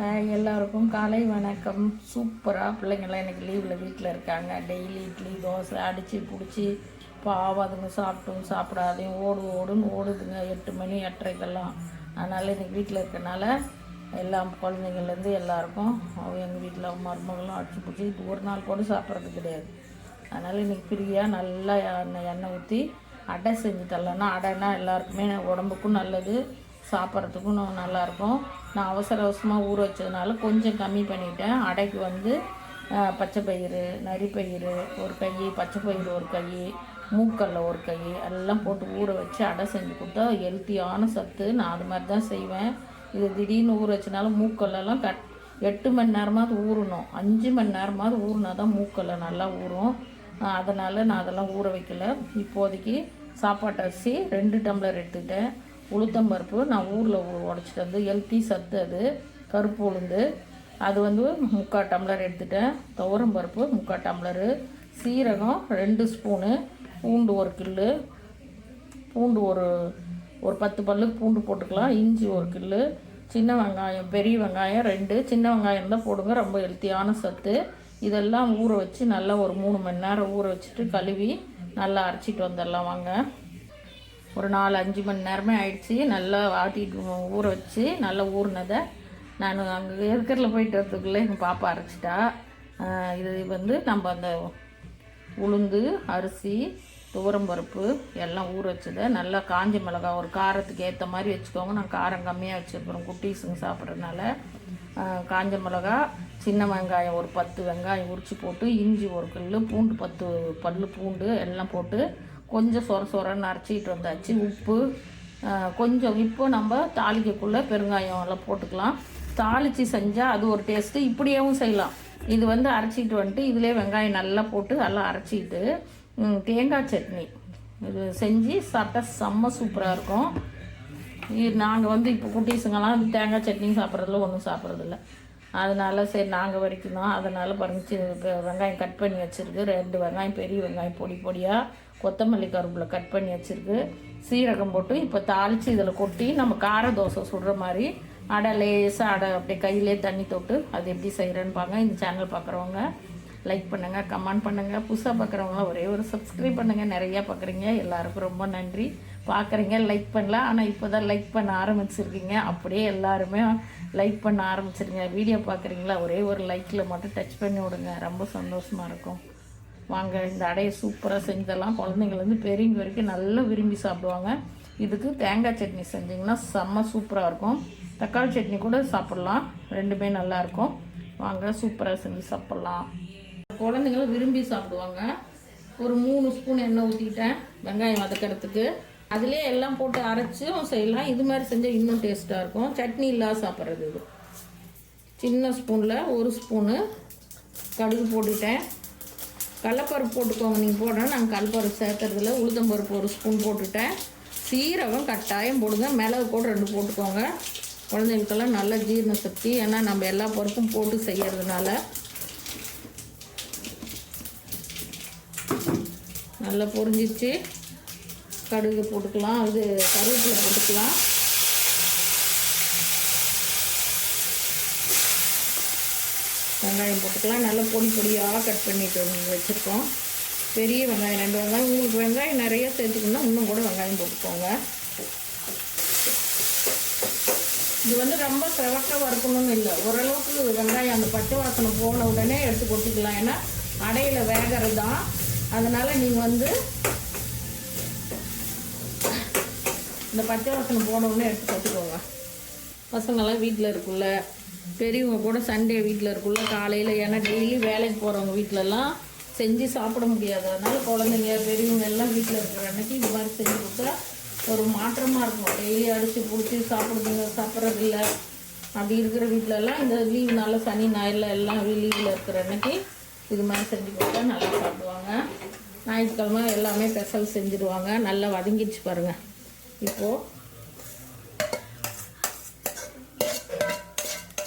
எல்லோருக்கும் எல்லாருக்கும் காலை வணக்கம். சூப்பராக பிள்ளைங்கள்லாம் எனக்கு லீவில் வீட்டில் இருக்காங்க. டெய்லி இட்லி தோசை அடித்து பிடிச்சி பாவம் அதுங்க சாப்பிட்டும் சாப்பிடாதையும் ஓடு ஓடுன்னு ஓடுதுங்க. எட்டு மணி எட்டரைக்கெல்லாம். அதனால் இன்னைக்கு வீட்டில் இருக்கனால எல்லாம் குழந்தைங்கள்லேருந்து எல்லாருக்கும் எங்கள் வீட்டில் மருமகளும் அடிச்சு பிடிச்சி ஒரு நாள் கூட சாப்பிட்றது கிடையாது. அதனால் இன்றைக்கி ஃப்ரீயாக நல்லா எண்ணெய் எண்ணெய் ஊற்றி அடை செஞ்சு தரலன்னா அடைனா எல்லாருக்குமே உடம்புக்கும் நல்லது. சாப்பிட்றதுக்கும் நல்லாயிருக்கும். நான் அவசர அவசரமாக ஊற வச்சதுனால கொஞ்சம் கம்மி பண்ணிட்டேன். அடைக்கு வந்து பச்சை பயிறு நரிப்பயிறு ஒரு கை பச்சை பயிறு ஒரு கை மூக்கல்ல ஒரு கை எல்லாம் போட்டு ஊற வச்சு அடை செஞ்சு கொடுத்தா ஹெல்த்தியான சத்து. நான் அது மாதிரி தான் செய்வேன். இது திடீர்னு ஊற வச்சனால மூக்கல்லாம் கட் எட்டு மணி நேரமாவது ஊறணும். அஞ்சு மணி நேரமாவது ஊறினா தான் மூக்கல்ல நல்லா ஊறும். அதனால் நான் அதெல்லாம் ஊற வைக்கல. இப்போதைக்கு சாப்பாட்டு அரிசி ரெண்டு டம்ளர் எடுத்துக்கிட்டேன் உளுத்தம் பருப்பு நான் ஊரில் உடச்சிட்டு வந்து ஹெல்த்தி சத்து அது. கருப்பு உளுந்து. அது வந்து முக்கால் டம்ளர் எடுத்துட்டேன். துவரம் பருப்பு முக்கால் டம்ளரு. சீரகம் ரெண்டு ஸ்பூனு. பூண்டு ஒரு கில்லு. பூண்டு ஒரு ஒரு பத்து பல்லு பூண்டு போட்டுக்கலாம். இஞ்சி ஒரு கில்லு. சின்ன வெங்காயம் பெரிய வெங்காயம் ரெண்டு. சின்ன வெங்காயம் தான் போடுங்க. ரொம்ப ஹெல்த்தியான சத்து. இதெல்லாம் ஊற வச்சு நல்லா ஒரு மூணு மணி நேரம் ஊற வச்சுட்டு கழுவி நல்லா அரைச்சிட்டு வந்துடலாம். வாங்க. ஒரு நாலு அஞ்சு மணி நேரமே ஆயிடுச்சு. நல்லா ஆட்டிட்டு ஊற வச்சு நல்லா ஊறினதை நான் அங்கே இருக்கிறதுல போயிட்டு வரதுக்குள்ளே எங்கள் பாப்பா அரைச்சிட்டா. இது வந்து நம்ம அந்த உளுந்து அரிசி துவரம்பருப்பு எல்லாம் ஊற வச்சதை நல்லா காஞ்ச மிளகாய் ஒரு காரத்துக்கு ஏற்ற மாதிரி வச்சுக்கோங்க. நான் காரம் கம்மியாக வச்சுருக்குறோம் குட்டீஸுங்க சாப்பிட்றதுனால. காஞ்ச மிளகா சின்ன வெங்காயம் ஒரு பத்து வெங்காயம் உரித்து போட்டு இஞ்சி ஒரு கல் பூண்டு பத்து பல் பூண்டு எல்லாம் போட்டு கொஞ்சம் சொர சொரன்னு அரைச்சிட்டு வந்தாச்சு. உப்பு கொஞ்சம் இப்போ நம்ம தாளிக்கக்குள்ளே பெருங்காயம் எல்லாம் போட்டுக்கலாம். தாளித்து செஞ்சால் அது ஒரு டேஸ்ட்டு இப்படியேவும் செய்யலாம். இது வந்து அரைச்சிட்டு வந்துட்டு இதிலே வெங்காயம் நல்லா போட்டு நல்லா அரைச்சிட்டு தேங்காய் சட்னி. இது செஞ்சு சாப்பிட்டா செம்ம சூப்பராக இருக்கும். நாங்கள் வந்து இப்போ குட்டீஸுங்கெல்லாம் தேங்காய் சட்னி சாப்பிட்றதுல ஒன்றும் சாப்பிட்றதில்ல. அதனால் சரி நாங்கள் வரைக்கும் தான் அதனால் பறிச்சு வெங்காயம் கட் பண்ணி வச்சுருக்கு. ரெண்டு வெங்காயம் பெரிய வெங்காயம் பொடி பொடியாக கொத்தமல்லி கருப்பில் கட் பண்ணி வச்சுருக்கு. சீரகம் போட்டு இப்போ தாளித்து இதில் கொட்டி நம்ம கார தோசை சுடுற மாதிரி அடை லேசாக அடை அப்படியே கையிலே தண்ணி தொட்டு அது எப்படி செய்கிறேன்னு பாங்க இந்த சேனல் பார்க்குறவங்க லைக் பண்ணுங்கள் கமெண்ட் பண்ணுங்கள் புதுசாக பார்க்குறவங்க ஒரே ஒரு சப்ஸ்கிரைப் பண்ணுங்கள் நிறையா பார்க்குறீங்க எல்லாருக்கும் ரொம்ப நன்றி. பார்க்குறீங்க லைக் பண்ணல ஆனால் இப்போ தான் லைக் பண்ண ஆரம்பிச்சிருக்கீங்க. அப்படியே எல்லாருமே லைக் பண்ண ஆரம்பிச்சிருங்க. வீடியோ பார்க்குறீங்களா ஒரே ஒரு லைக்கில் மட்டும் டச் பண்ணி விடுங்க. ரொம்ப சந்தோஷமாக இருக்கும். வாங்க இந்த அடையை சூப்பராக செஞ்சதெல்லாம் குழந்தைங்கலேருந்து பெரியவங்க வரைக்கும் நல்லா விரும்பி சாப்பிடுவாங்க. இதுக்கு தேங்காய் சட்னி செஞ்சிங்கன்னா செம்ம சூப்பராக இருக்கும். தக்காளி சட்னி கூட சாப்பிட்லாம். ரெண்டுமே நல்லாயிருக்கும் வாங்க சூப்பராக செஞ்சு சாப்பிட்லாம். குழந்தைங்களும் விரும்பி சாப்பிடுவாங்க. ஒரு மூணு ஸ்பூன் எண்ணெய் ஊற்றிக்கிட்டேன் வெங்காயம் வதக்கிறதுக்கு. அதிலே எல்லாம் போட்டு அரைச்சும் செய்யலாம். இது மாதிரி செஞ்சால் இன்னும் டேஸ்ட்டாக இருக்கும். சட்னி இல்லாத சாப்பிட்றது இது. சின்ன ஸ்பூனில் ஒரு ஸ்பூனு கடுகு போட்டுட்டேன். கடலப்பருப்பு போட்டுக்கோங்க. நீங்கள் போடுறேன் நாங்கள் கடலப்பருப்பு சேர்க்கறதுல உளுத்தம்பருப்பு ஒரு ஸ்பூன் போட்டுட்டேன். சீரகம் கட்டாயம் போடுங்க. மிளகு கூட ரெண்டு போட்டுக்கோங்க. குழந்தைங்களுக்கெல்லாம் நல்ல ஜீரண சக்தி. ஏன்னா நம்ம எல்லா பருப்பும் போட்டு செய்கிறதுனால நல்லா பொரிஞ்சிச்சு கடுகு போட்டுக்கலாம் இது கருவேப்பிலை போட்டுக்கலாம். வெங்காயம் போட்டுக்கலாம். நல்லா பொடி பொடியாக கட் பண்ணிட்டு வச்சுருக்கோம். பெரிய வெங்காயம் ரெண்டு வெங்காயம். உங்களுக்கு வெங்காயம் நிறைய சேர்த்துக்கணும்னா இன்னும் கூட வெங்காயம் போட்டுக்கோங்க. இது வந்து ரொம்ப செவக்க வறுக்கணும்னு இல்லை. ஓரளவுக்கு வெங்காயம் அந்த பச்சை வாசனை போன உடனே எடுத்து கொட்டிக்கலாம் ஏன்னா அடையில் வேகிறது தான் அதனால் நீங்கள் வந்து இந்த பச்சை வாசனை போனவுடனே எடுத்து கற்றுக்கோங்க பசங்கள்லாம் வீட்டில் இருக்குல்ல பெரியவங்க கூட சண்டே வீட்டில் இருக்குள்ள காலையில் ஏன்னா டெய்லி வேலைக்கு போகிறவங்க வீட்டிலலாம் செஞ்சு சாப்பிட முடியாது. அதனால் குழந்தைங்க பெரியவங்க எல்லாம் வீட்டில் இருக்கிற அன்னைக்கு இது மாதிரி செஞ்சு கொடுத்தா ஒரு மாற்றமாக இருக்கும். டெய்லி அடித்து பிடிச்சி சாப்பிடுதுங்க சாப்பிட்றது இல்லை அப்படி இருக்கிற வீட்டிலலாம் இந்த லீவ் நாளில் சனி ஞாயிறில் எல்லாம் லீவில் இருக்கிற அன்னைக்கு இது மாதிரி செஞ்சு கொடுத்தா நல்லா சாப்பிடுவாங்க. ஞாயிற்றுக்கிழமை எல்லாமே ஸ்பெஷல் செஞ்சுருவாங்க நல்லா வதங்கிடுச்சு பாருங்கள் இப்போது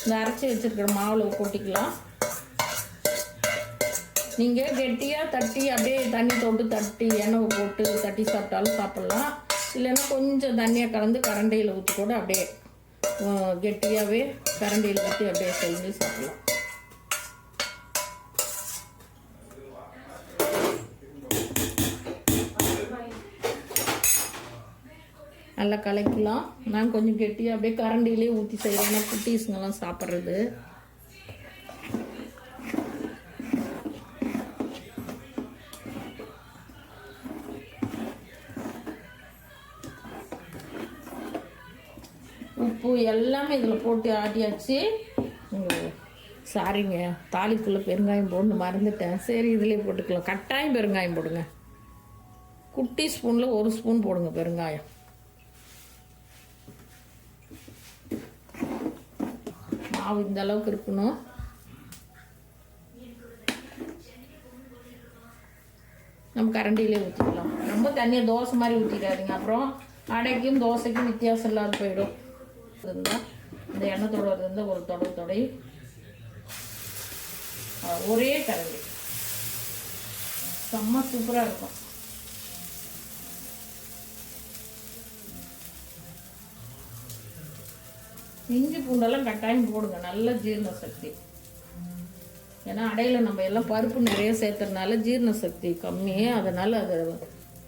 இந்த அரைச்சி வச்சிருக்கிற மாவில் கொட்டிக்கலாம் நீங்கள் கெட்டியாக தட்டி அப்படியே தண்ணி தொட்டு தட்டி எண்ணெய் போட்டு தட்டி சாப்பிட்டாலும் சாப்பிட்லாம் இல்லைன்னா கொஞ்சம் தண்ணியாக கலந்து கரண்டையில் ஊற்றி கூட அப்படியே கெட்டியாகவே கரண்டியில் ஊற்றி அப்படியே செஞ்சு சாப்பிட்லாம் நல்லா கலக்கலாம் நான் கொஞ்சம் கெட்டியாக அப்படியே கரண்டிலே ஊற்றி செய்கிறேன் குட்டீஸுங்கெல்லாம் சாப்பிட்றது. உப்பு எல்லாமே இதில் போட்டு ஆட்டியாச்சு. சாரிங்க தாலிக்குள்ளே பெருங்காயம் போடணும் மறந்துட்டேன். சரி இதிலே போட்டுக்கலாம். கட்டாயம் பெருங்காயம் போடுங்க. குட்டி ஸ்பூனில் ஒரு ஸ்பூன் போடுங்க பெருங்காயம். மாவு இந்த அளவுக்கு இருக்கணும். நம்ம கரண்டிலே ஊற்றிக்கலாம் ரொம்ப தண்ணியை தோசை மாதிரி ஊற்றிடாதீங்க அப்புறம் அடைக்கும் தோசைக்கும் வித்தியாசம் இல்லாத போயிடும். இருந்தால் இந்த எண்ணெய் தொடர்றது இருந்தால் ஒரு தொடர் தொடை. ஒரே கரண்டி. செம்ம சூப்பராக இருக்கும். இஞ்சி பூண்டெல்லாம் கட்டாயம் போடுங்க. நல்ல ஜீரண சக்தி. ஏன்னா அடையில் நம்ம எல்லாம் பருப்பு நிறைய சேர்த்துறதுனால ஜீரண சக்தி கம்மி. அதனால் அது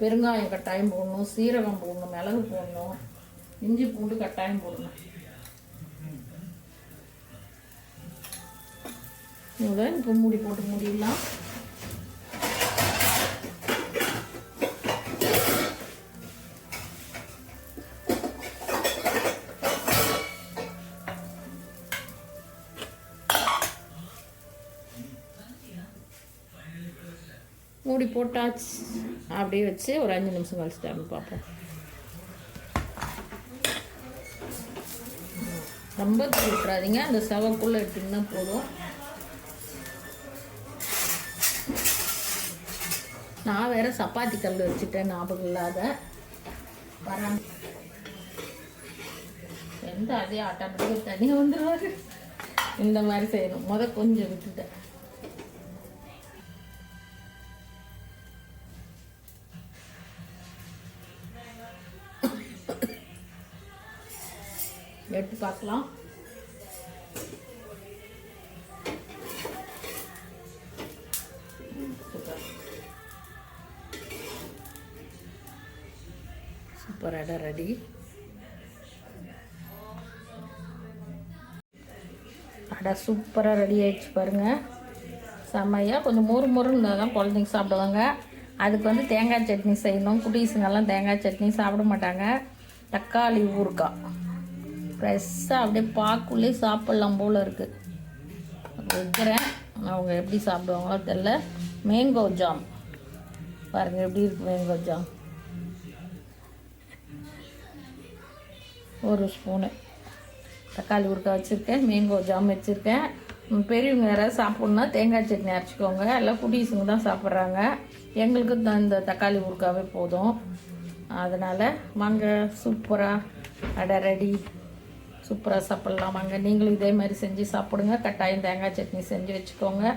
பெருங்காயம் கட்டாயம் போடணும் சீரகம் போடணும் மிளகு போடணும். இஞ்சி பூண்டு கட்டாயம் போடணும். இப்போ மூடி போட்டு மூடிடலாம். மூடி போட்டாச்சு. அப்படியே வச்சு ஒரு அஞ்சு நிமிஷம் கழிச்சு திறந்து பார்ப்போம். ரொம்ப திருப்பிடாதீங்க அந்த செவக்குள்ளே எடுத்திங்கன்னா போதும். நான் வேற சப்பாத்தி கல் வச்சுட்டேன் ஞாபகம் இல்லாத. வரா எந்த அதே ஆட்டோமேட்டிக்காக தனியாக வந்துடுவாரு இந்த மாதிரி செய்யணும். முத கொஞ்சம் விட்டுட்டேன். பார்க்கலாம். சூப்பர் அடை ரெடி. அடை சூப்பராக ரெடி ஆகிடுச்சு பாருங்கள் செம்மையாக கொஞ்சம் மொறு மொறுன்னு இருந்தால் தான் குழந்தைங்க சாப்பிடுவாங்க. அதுக்கு வந்து தேங்காய் சட்னி செய்யணும். குட்டீஸுங்கெல்லாம் தேங்காய் சட்னி சாப்பிட மாட்டாங்க. தக்காளி ஊறுகாய். ஃப்ரெஷ்ஷாக அப்படியே பாக்குள்ளே சாப்பிட்லாம் போல் இருக்குது வைக்கிறேன். அவங்க எப்படி சாப்பிடுவாங்களோ தெரில மேங்கோ ஜாம் பாருங்கள் எப்படி இருக்குது மேங்கோ ஜாம் ஒரு ஸ்பூனு தக்காளி ஊறுகாய் வச்சுருக்கேன் மேங்கோ ஜாம் வச்சுருக்கேன். பெரியவங்க யாராவது சாப்பிட்ணுன்னா தேங்காய் சட்னி அரைச்சிக்கோங்க. எல்லாம் குட்டீஸுங்க தான் சாப்பிட்றாங்க. எங்களுக்கு த- இந்த தக்காளி ஊறுகாவே போதும். அதனால் வாங்க சூப்பராக அடை ரெடி சூப்பராக சாப்பிட்லாம் வாங்க. நீங்களும் இதே மாதிரி செஞ்சு சாப்பிடுங்க. கட்டாயம் தேங்காய் சட்னி செஞ்சு வச்சுக்கோங்க.